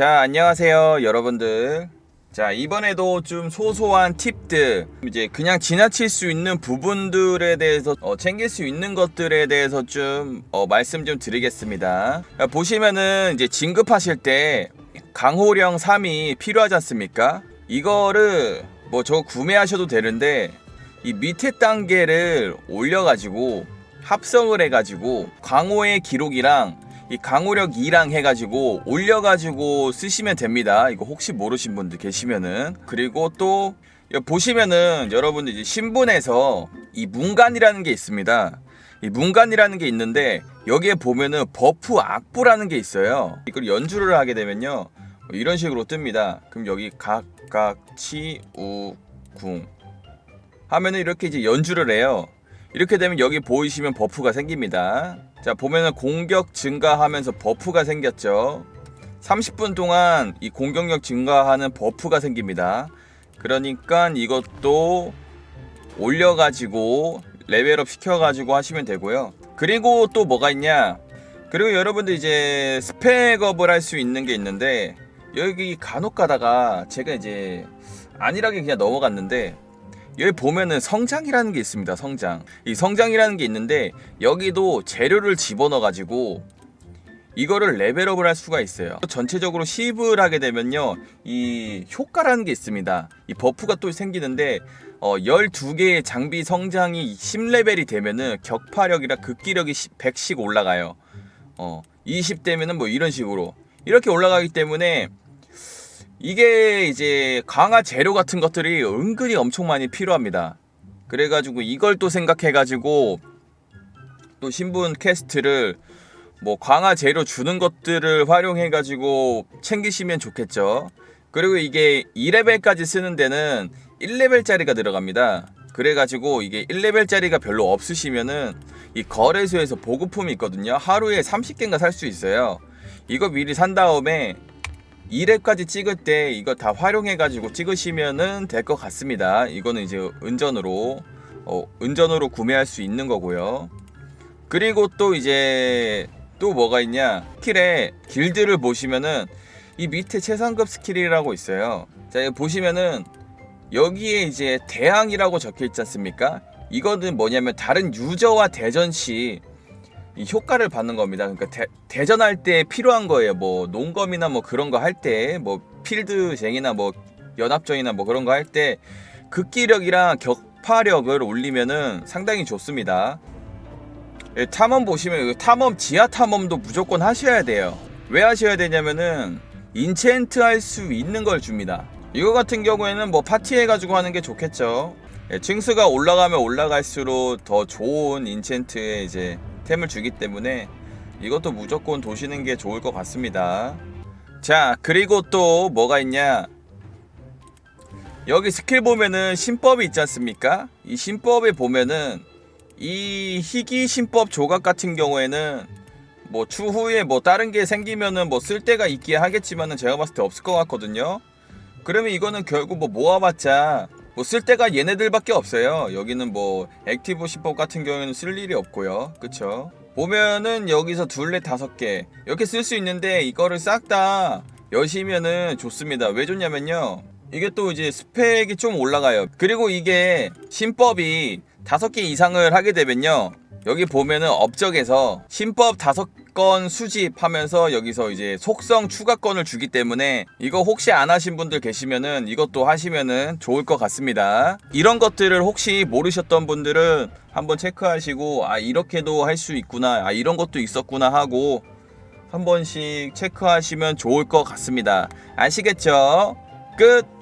자, 안녕하세요, 여러분들. 자, 이번에도 좀 소소한 팁들, 이제 그냥 지나칠 수 있는 부분들에 대해서 어, 챙길 수 있는 것들에 대해서 좀 어, 말씀 좀 드리겠습니다. 자, 보시면은 이제 진급하실 때 강호령 3이 필요하지 않습니까? 이거를 뭐저 구매하셔도 되는데 이 밑에 단계를 올려가지고 합성을 해가지고 강호의 기록이랑 이 강호력 2랑 해가지고 올려가지고 쓰시면 됩니다. 이거 혹시 모르신 분들 계시면은 그리고 또 보시면은 여러분들 이제 신분에서 이 문간이라는 게 있습니다. 이 문간이라는 게 있는데 여기에 보면은 버프 악부라는 게 있어요. 이걸 연주를 하게 되면요 뭐 이런 식으로 뜹니다. 그럼 여기 각각치우궁 하면은 이렇게 이제 연주를 해요. 이렇게 되면 여기 보이시면 버프가 생깁니다. 자, 보면은 공격 증가하면서 버프가 생겼죠. 30분 동안 이 공격력 증가하는 버프가 생깁니다. 그러니까 이것도 올려가지고 레벨업 시켜가지고 하시면 되고요. 그리고 또 뭐가 있냐? 그리고 여러분들 이제 스펙업을 할 수 있는 게 있는데 여기 간혹 가다가 제가 이제 안일하게 그냥 넘어갔는데 여기 보면은 성장이라는 게 있습니다. 성장. 이 성장이라는 게 있는데 여기도 재료를 집어넣어 가지고 이거를 레벨업을 할 수가 있어요. 전체적으로 시입을 하게 되면요. 이 효과라는 게 있습니다. 이 버프가 또 생기는데 어 12개의 장비 성장이 10레벨이 되면은 격파력이랑 극기력이 100씩 올라가요. 어 20 되면은 뭐 이런 식으로 이렇게 올라가기 때문에 이게 이제 강화 재료 같은 것들이 은근히 엄청 많이 필요합니다. 그래가지고 이걸 또 생각해가지고 또 신분 캐스트를 뭐 강화 재료 주는 것들을 활용해가지고 챙기시면 좋겠죠. 그리고 이게 2레벨까지 쓰는 데는 1레벨짜리가 들어갑니다. 그래가지고 이게 1레벨짜리가 별로 없으시면은 이 거래소에서 보급품이 있거든요. 하루에 30개인가 살 수 있어요. 이거 미리 산 다음에 2렙까지 찍을 때 이거 다 활용해가지고 찍으시면은 될 것 같습니다. 이거는 이제 은전으로 어, 은전으로 구매할 수 있는 거고요. 그리고 또 이제 또 뭐가 있냐 스킬에 길드를 보시면은 이 밑에 최상급 스킬이라고 있어요. 자 보시면은 여기에 이제 대항이라고 적혀 있지 않습니까? 이거는 뭐냐면 다른 유저와 대전 시 이 효과를 받는 겁니다. 그러니까 대, 대전할 때 필요한 거예요. 뭐 농검이나 뭐 그런 거 할 때, 뭐 필드쟁이나 뭐 연합전이나 뭐 그런 거 할 때 극기력이랑 격파력을 올리면은 상당히 좋습니다. 예, 탐험 보시면 탐험 지하 탐험도 무조건 하셔야 돼요. 왜 하셔야 되냐면은 인챈트 할 수 있는 걸 줍니다. 이거 같은 경우에는 뭐 파티해 가지고 하는 게 좋겠죠. 예, 층수가 올라가면 올라갈수록 더 좋은 인챈트에 이제 템을 주기 때문에 이것도 무조건 도시는 게 좋을 것 같습니다. 자, 그리고 또 뭐가 있냐? 여기 스킬 보면은 신법이 있지 않습니까? 이 신법에 보면은 이 희귀 신법 조각 같은 경우에는 뭐 추후에 뭐 다른 게 생기면은 뭐쓸 데가 있기야 하겠지만은 제가 봤을 때 없을 것 같거든요. 그러면 이거는 결국 뭐 모아봤자 뭐 쓸 데가 얘네들밖에 없어요. 여기는 뭐 액티브 신법 같은 경우에는 쓸 일이 없고요. 그쵸? 보면은 여기서 둘레 다섯 개 이렇게 쓸 수 있는데 이거를 싹 다 여시면은 좋습니다. 왜 좋냐면요. 이게 또 이제 스펙이 좀 올라가요. 그리고 이게 신법이 다섯 개 이상을 하게 되면요. 여기 보면은 업적에서 신법 다섯 건 수집하면서 여기서 이제 속성 추가권을 주기 때문에 이거 혹시 안 하신 분들 계시면은 이것도 하시면은 좋을 것 같습니다. 이런 것들을 혹시 모르셨던 분들은 한번 체크하시고 아 이렇게도 할 수 있구나 아 이런 것도 있었구나 하고 한 번씩 체크하시면 좋을 것 같습니다. 아시겠죠? 끝!